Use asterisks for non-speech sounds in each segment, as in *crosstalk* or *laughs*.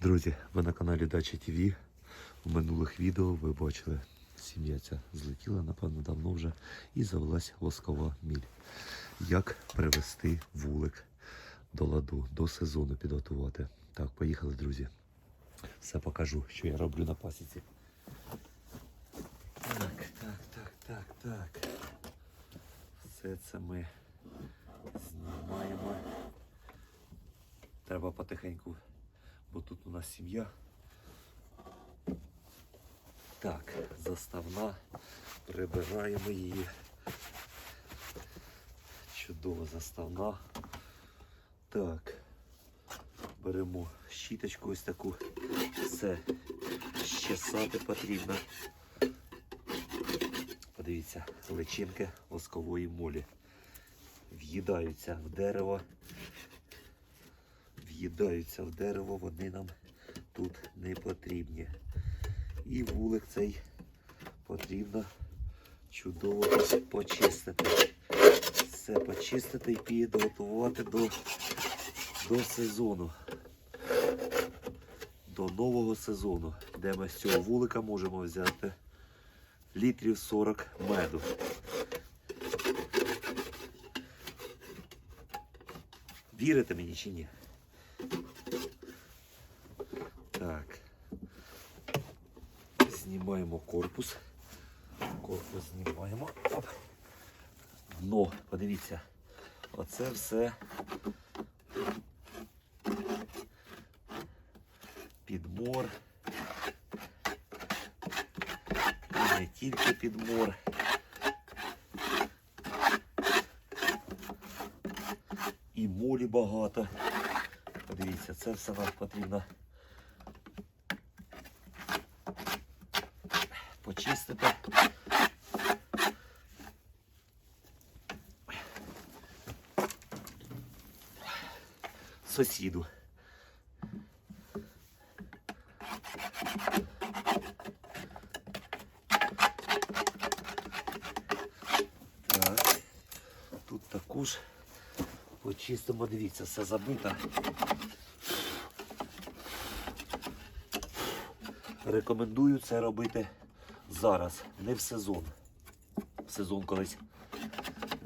Друзі, ви на каналі Дача ТВ. У минулих відео ви бачили, сім'я ця злетіла, напевно, давно вже, і завелась воскова міль. Як привести вулик до ладу, до сезону підготувати. Так, поїхали, друзі. Все покажу, що я роблю на пасіці. Так, так, так, так, так. Все це ми знімаємо. Треба потихеньку, бо тут у нас сім'я. Так, заставна. Прибираємо її. Чудова заставна. Так. Беремо щіточку ось таку. Все щесати потрібно. Подивіться, личинки воскової молі. В'їдаються в дерево. В'їдаються в дерево, вони нам тут не потрібні. І вулик цей потрібно чудово почистити. Все почистити і підготувати до, до сезону. До нового сезону, де ми з цього вулика можемо взяти літрів 40 меду. Вірите мені чи ні? Так. Знімаємо корпус. Корпус знімаємо. Оп. Дно, подивіться. Оце все підмор. Не тільки підмор. І молі багато. Подивіться, це все нам потрібно почистити. Сусіду. Так. Тут також почистимо, дивіться, все забито. Рекомендую це робити зараз, не в сезон. В сезон колись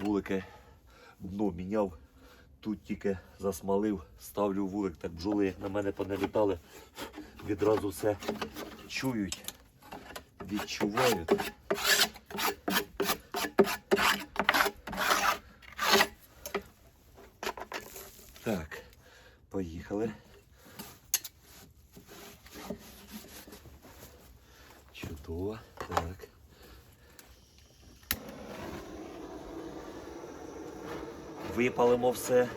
вулики дно міняв, тут тільки засмалив, ставлю вулик, так бджоли, як на мене понелітали, відразу все чують, відчувають. Так, поїхали. Чудово. Так. Випалимо все.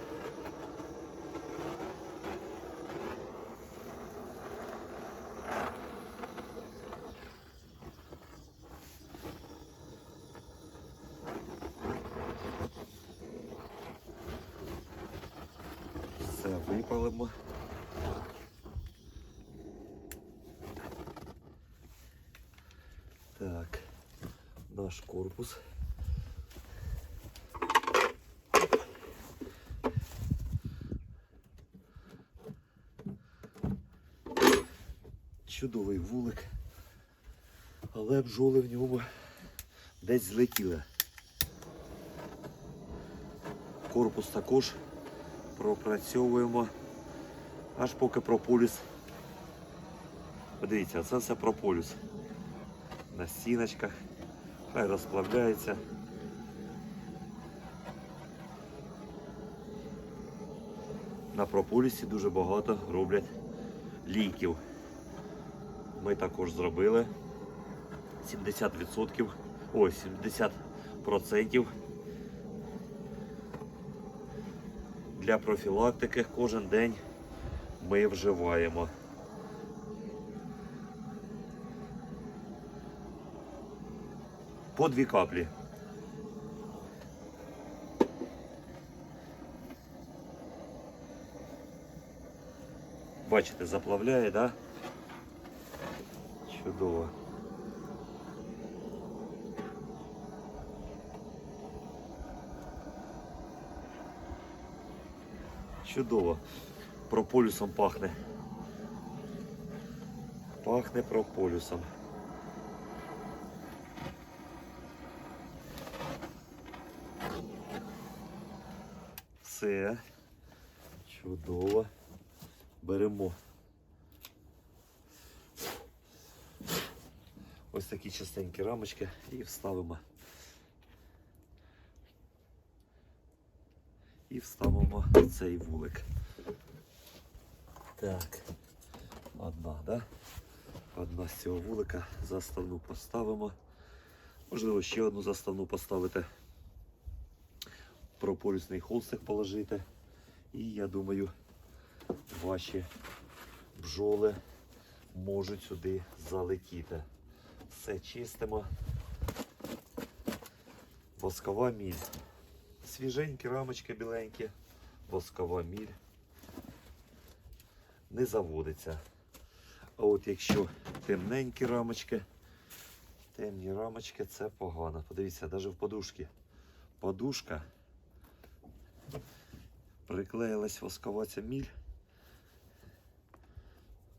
Все випалимо. Так, наш корпус. Чудовий вулик, але бджоли в ньому десь злетіли. Корпус також пропрацьовуємо аж поки прополіс. Подивіться, це все прополіс на стіночках, хай розплавляється. На прополісі дуже багато роблять ліків. Ми також зробили 70%, ой, 70% для профілактики кожен день ми вживаємо. По дві каплі. Бачите, заплавляє, да? Чудово. Чудово. Прополісом пахне. Пахне прополюсом. Все. Чудово. Беремо. Ось такі частенькі рамочки і вставимо. І вставимо цей вулик. Так. Одна, да? Одна з цього вулика. Заставну поставимо. Можливо, ще одну заставну поставити. Прополісний холстик положити. І я думаю, ваші бджоли можуть сюди залетіти. Все чистимо. Воскова міль. Свіженькі рамочки біленькі. Воскова міль. Не заводиться. А от якщо темненькі рамочки, темні рамочки це погано. Подивіться, навіть в подушці. Подушка приклеїлась воскова ця міль.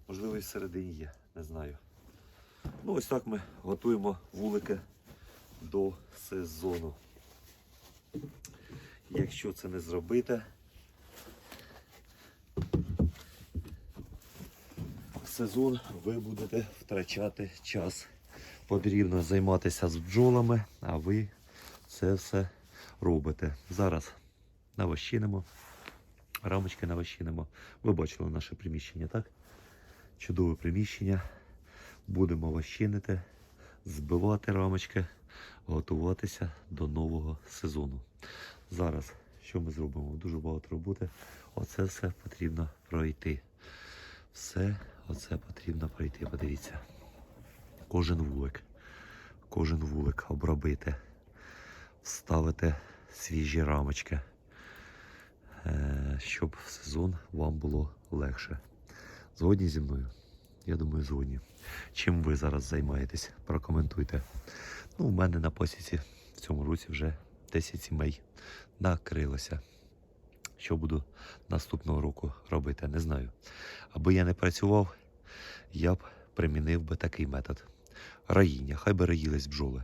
Можливо, і всередині є, не знаю. Ну, ось так ми готуємо вулики до сезону. Якщо це не зробити, сезон ви будете втрачати час. Потрібно займатися з бджолами, а ви це все робите. Зараз навощинимо, рамочки навощинимо. Ви бачили наше приміщення, так? Чудове приміщення. Будемо вощинити, збивати рамочки, готуватися до нового сезону. Зараз що ми зробимо? Дуже багато роботи. Оце все потрібно пройти. Все оце потрібно пройти. Подивіться. Кожен вулик, кожен вулик обробити, вставити свіжі рамочки, е, щоб в сезон вам було легше. Згодні зі мною? Я думаю, згодні. Чим ви зараз займаєтесь? Прокоментуйте. Ну, у мене на посіці в цьому році вже 10 сімей накрилося. Що буду наступного року робити, не знаю. Аби я не працював, я б примінив би такий метод. Раїння, хай би раїлись бджоли.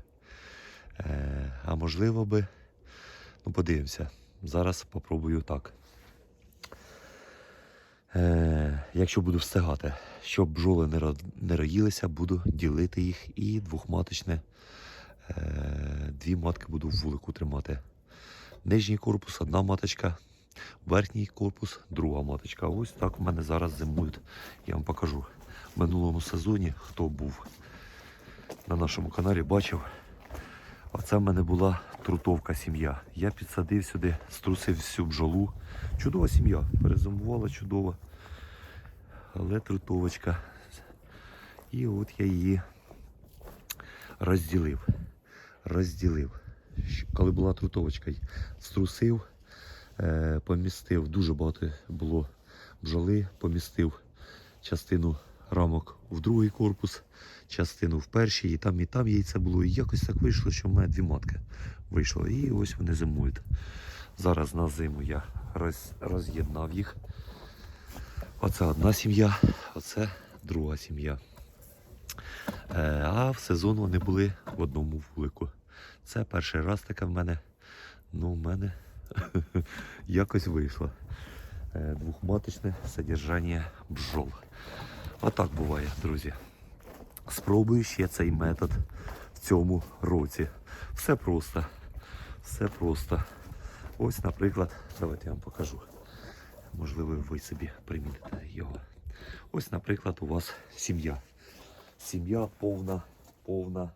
Е, а можливо би, ну подивимося, зараз попробую так. Е, якщо буду встигати, щоб бджоли не, ро- не роїлися, буду ділити їх і двохматочне. Е, дві матки буду в вулику тримати. Нижній корпус одна маточка, верхній корпус друга маточка. Ось так в мене зараз зимують. Я вам покажу. В минулому сезоні, хто був на нашому каналі, бачив. Оце в мене була трутовка сім'я. Я підсадив сюди, струсив всю бджолу. Чудова сім'я. Перезимувала чудово. Але трутовочка. І от я її розділив. Розділив. Коли була трутовочка, струсив, е, помістив. Дуже багато було бджоли, помістив частину рамок в другий корпус, частину в перший, і там, і там яйце було. І якось так вийшло, що в мене дві матки вийшло. І ось вони зимують. Зараз на зиму я роз, роз'єднав їх. Оце одна сім'я, оце друга сім'я. Е, а в сезон вони були в одному вулику. Це перший раз таке в мене. Ну, в мене *laughs* якось вийшло. Е, Двохматочне содержання Отак буває, друзі. Спробую ще цей метод в цьому році. Все просто. Все просто. Ось, наприклад, давайте я вам покажу. Можливо, ви собі примітите його. Ось, наприклад, у вас сім'я. Сім'я повна, повна.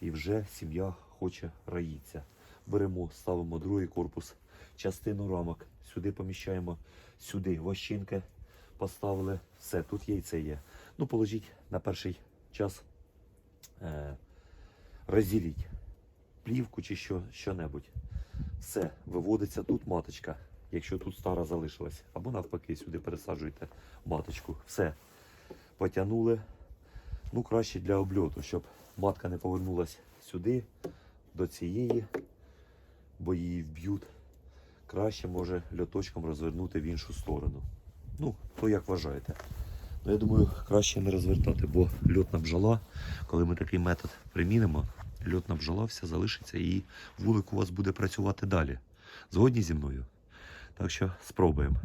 І вже сім'я хоче раїться. Беремо, ставимо другий корпус, частину рамок. Сюди поміщаємо, сюди вощинки поставили. Все, тут яйце є. Ну, положіть на перший час, е, розділіть плівку чи що, що-небудь. Все, виводиться тут маточка, якщо тут стара залишилась. Або навпаки, сюди пересаджуйте маточку. Все. Потягнули. Ну, краще для обльоту, щоб матка не повернулась сюди, до цієї, бо її вб'ють. Краще може льоточком розвернути в іншу сторону. Ну, то як вважаєте. Ну, я думаю, краще не розвертати, бо льотна бджола, коли ми такий метод примінимо, льотна бджола вся залишиться і вулик у вас буде працювати далі. Згодні зі мною. Так що спробуємо.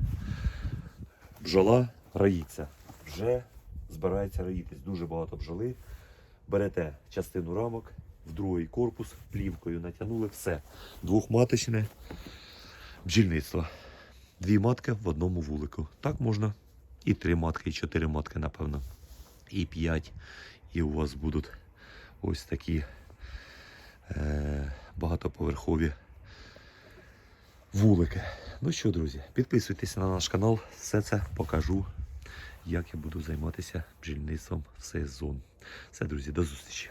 Бджола роїться. Вже збирається роїтись. Дуже багато бджоли. Берете частину рамок, в другий корпус, плівкою натягнули, все. Двохматочне бджільництво. Дві матки в одному вулику. Так можна і три матки, і чотири матки, напевно. І п'ять. І у вас будуть ось такі е, багатоповерхові вулики. Ну що, друзі, підписуйтесь на наш канал, все це покажу, як я буду займатися бджільництвом в сезон. Все, друзі, до зустрічі.